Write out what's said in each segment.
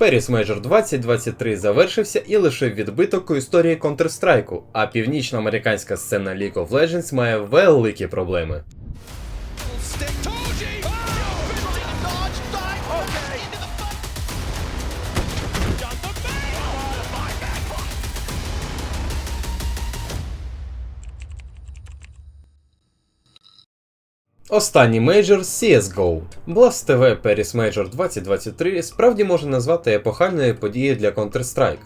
Paris Мейджор 2023 завершився і лишив відбиток у історії Counter-Strike, а північноамериканська сцена League of Legends має великі проблеми. Останній мейджор CSGO. Blast TV Paris Major 2023 справді можна назвати епохальною подією для Counter-Strike.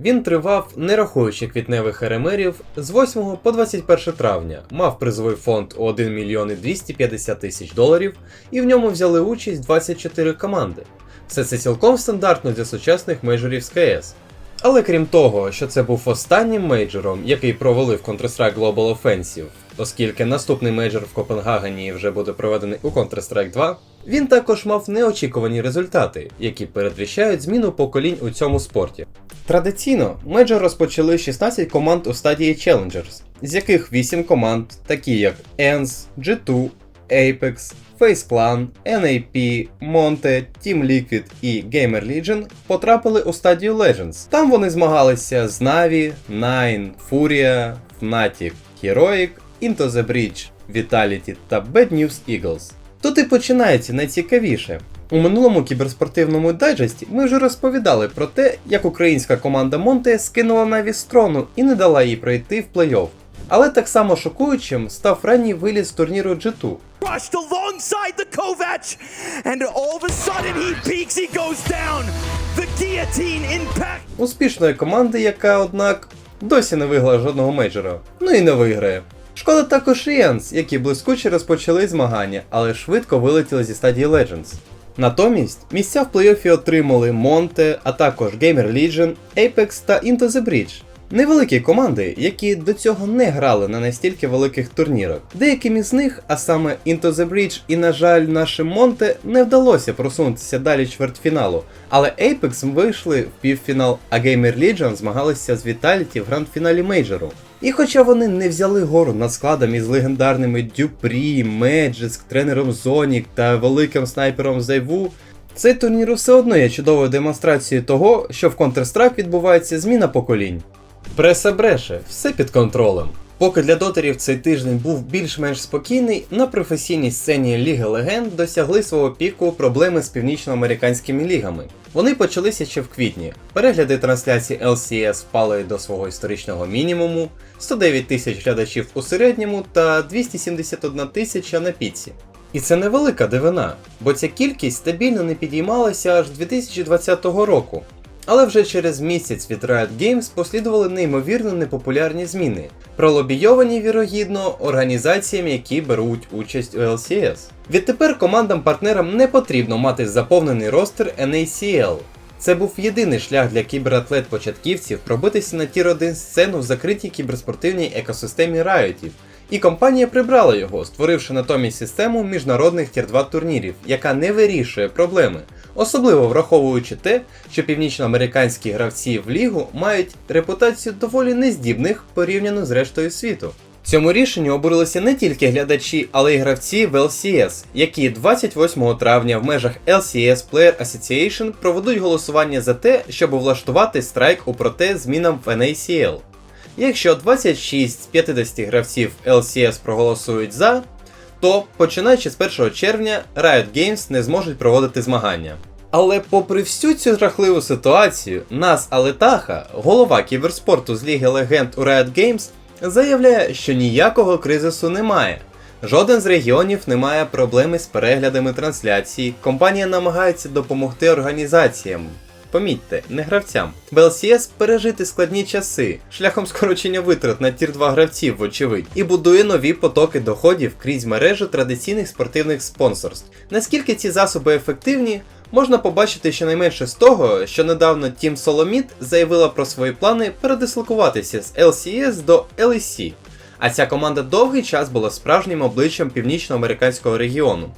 Він тривав, не рахуючи квітневих еремерів, з 8 по 21 травня, мав призовий фонд у 1 мільйон 250 тисяч доларів, і в ньому взяли участь 24 команди. Все це цілком стандартно для сучасних мейджорів з КС. Але крім того, що це був останнім мейджором, який провели в Counter-Strike Global Offensive, оскільки наступний мейджор в Копенгагені вже буде проведений у Counter-Strike 2, він також мав неочікувані результати, які передвіщають зміну поколінь у цьому спорті. Традиційно мейджор розпочали 16 команд у стадії Challengers, з яких 8 команд, такі як ENCE, G2, Apex, FaZe Clan, NAP, Monte, Team Liquid і Gamer Legion потрапили у стадію Legends. Там вони змагалися з Na'Vi, Nine, Furia, Fnatic, Heroic, Into the Breach, Vitality та Bad News Eagles. Тут і починається найцікавіше. У минулому кіберспортивному дайджесті ми вже розповідали про те, як українська команда Монте скинула Наві з трону і не дала їй пройти в плей-офф. Але так само шокуючим став ранній виліт з турніру G2, Rushed alongside the Kovac, and all of a sudden he peaks, he goes down. The guillotine impact. успішної команди, яка, однак, досі не виграла жодного мейджора. Ну і не виграє. Шкода також і Янс, які блискуче розпочали змагання, але швидко вилетіли зі стадії Legends. Натомість місця в плей-оффі отримали Monte, а також Gamer Legion, Apex та Into the Breach. Невеликі команди, які до цього не грали на настільки великих турнірах. Деяким із них, а саме Into the Breach і, на жаль, нашим Монте, не вдалося просунутися далі чвертьфіналу. Але Apex вийшли в півфінал, а Gamer Legion змагалися з Vitality в гранд-фіналі мейджору. І хоча вони не взяли гору над складом із легендарними Дюпрі, Меджиск, тренером Зонік та великим снайпером Зайву, цей турнір все одно є чудовою демонстрацією того, що в Counter-Strike відбувається зміна поколінь. Преса бреше, все під контролем. Поки для дотерів цей тиждень був більш-менш спокійний, на професійній сцені Ліги Легенд досягли свого піку проблеми з північноамериканськими лігами. Вони почалися ще в квітні. Перегляди трансляції LCS впали до свого історичного мінімуму, 109 тисяч глядачів у середньому та 271 тисяча на піці. І це невелика дивина, бо ця кількість стабільно не підіймалася аж з 2020 року. Але вже через місяць від Riot Games послідували неймовірно непопулярні зміни, пролобійовані, вірогідно, організаціями, які беруть участь у LCS. Відтепер командам-партнерам не потрібно мати заповнений ростер NACL. Це був єдиний шлях для кібератлет-початківців пробитися на тір 1 сцену в закритій кіберспортивній екосистемі Riotів. І компанія прибрала його, створивши натомість систему міжнародних тір 2 турнірів, яка не вирішує проблеми, особливо враховуючи те, що північноамериканські гравці в лігу мають репутацію доволі нездібних порівняно з рештою світу. Цьому рішенню обурилися не тільки глядачі, але й гравці в LCS, які 28 травня в межах LCS Player Association проведуть голосування за те, щоб влаштувати страйк у проте змінам в NACL. Якщо 26 з 50 гравців LCS проголосують за, то починаючи з 1 червня Riot Games не зможуть проводити змагання. Але попри всю цю жахливу ситуацію, Нас Алетаха, голова кіберспорту з Ліги Легенд у Riot Games, заявляє, що ніякого кризису немає. Жоден з регіонів не має проблеми з переглядами трансляцій. Компанія намагається допомогти організаціям. Помітьте, не гравцям. В LCS пережити складні часи, шляхом скорочення витрат на тір 2 гравців, вочевидь, і будує нові потоки доходів крізь мережу традиційних спортивних спонсорств. Наскільки ці засоби ефективні, можна побачити щонайменше з того, що недавно Team Solomid заявила про свої плани передислокуватися з LCS до LEC. А ця команда довгий час була справжнім обличчям північноамериканського регіону.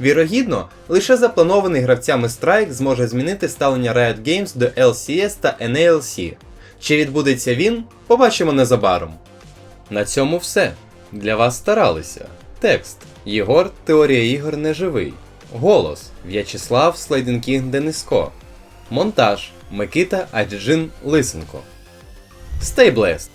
Вірогідно, лише запланований гравцями страйк зможе змінити ставлення Riot Games до LCS та NALC. Чи відбудеться він, побачимо незабаром. На цьому все. Для вас старалися. Текст Єгор Теорія ігор неживий. Голос В'ячеслав Слейденкінг Дениско. Монтаж Микита Аджин Лисенко. Stay blessed!